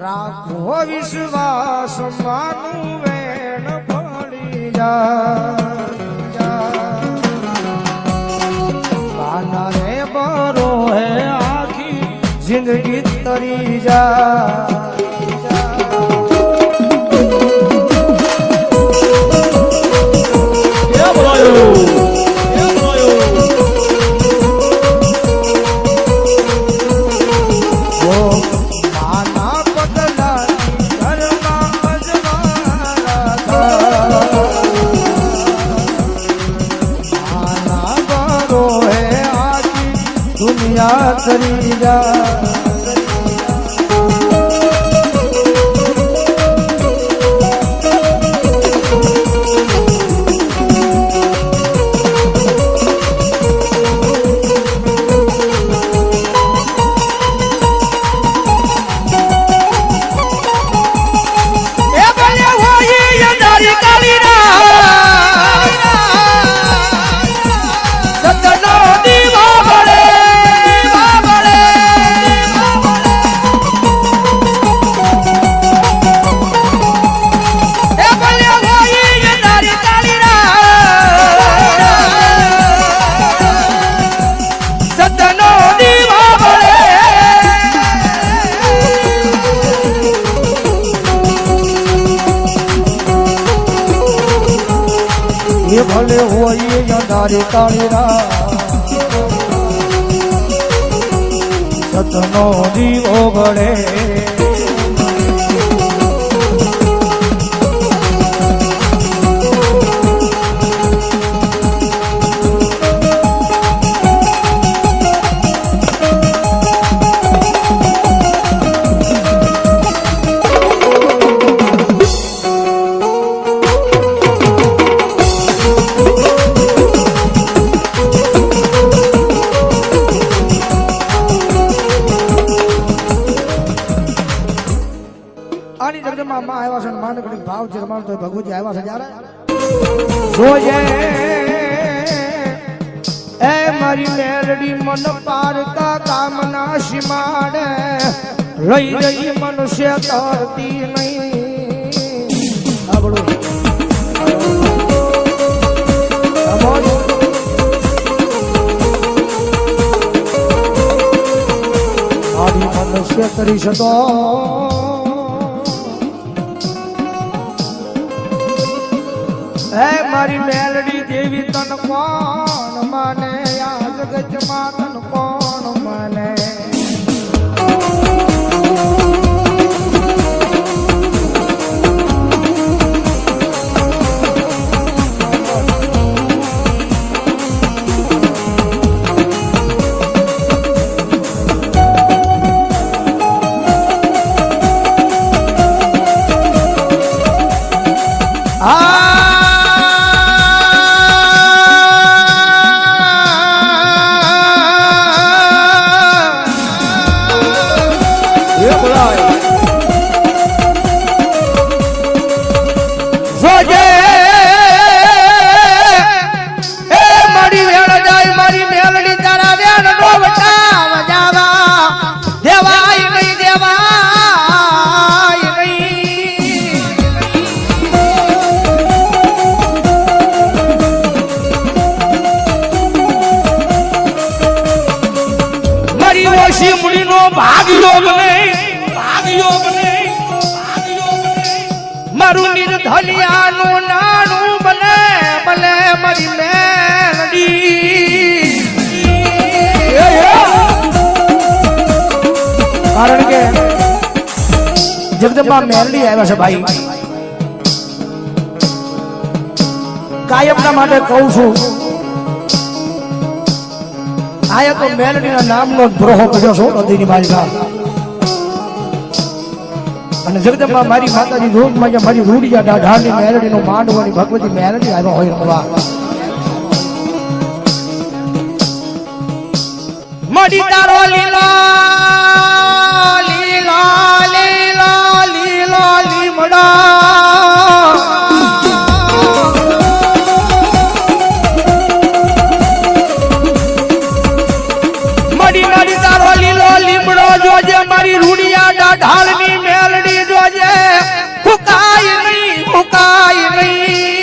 રાખો વિશ્વાસ માનું વેણ ફળી રે બરો હે આખી જિંદગી તરી જાય. આખી દુનિયા એ ભલે હોય અંધારી કાળી રાત સતનો દીવો ભળે જગદમાં માં આવ્યા છે માનકડી ભાવ છે તમારો તો ભગવતી આવ્યા છે જ્યારે. જોજે, એ મારી મેરડી મન પારકા કામના સીમાડે. રહી રહી મનુષ્ય તરતી નહીં. આદિ કરી શકો હે મારી મેલડી દેવી તન કોણ માને આ જગતમાં તન ભાગ યોગ નહીં ભાગ યોગ નહીં મારું નિર્ધલિયાનું નાનું બને બને મારી મેલડી. કારણ કે જગદંબા મેલડી આવ્યા છે ભાઈ. કાયમના માટે કહું છું આયા તો મેલડીના નામનો જ કર્યો છો મારી માલિકા અને જગદંબા, મારી માતાજી જોગમાં કે મારી રૂડિયા ડાઢાની મેલડીનો માંડવાની ભગવતી મેલડી આવ્યો હોય રમવા મડી તારો લીલો! જોજે મારી રૂડિયા ડાઢાળની મેલડી જોજે. ફૂકાય નહીં ફૂકાય નહીં.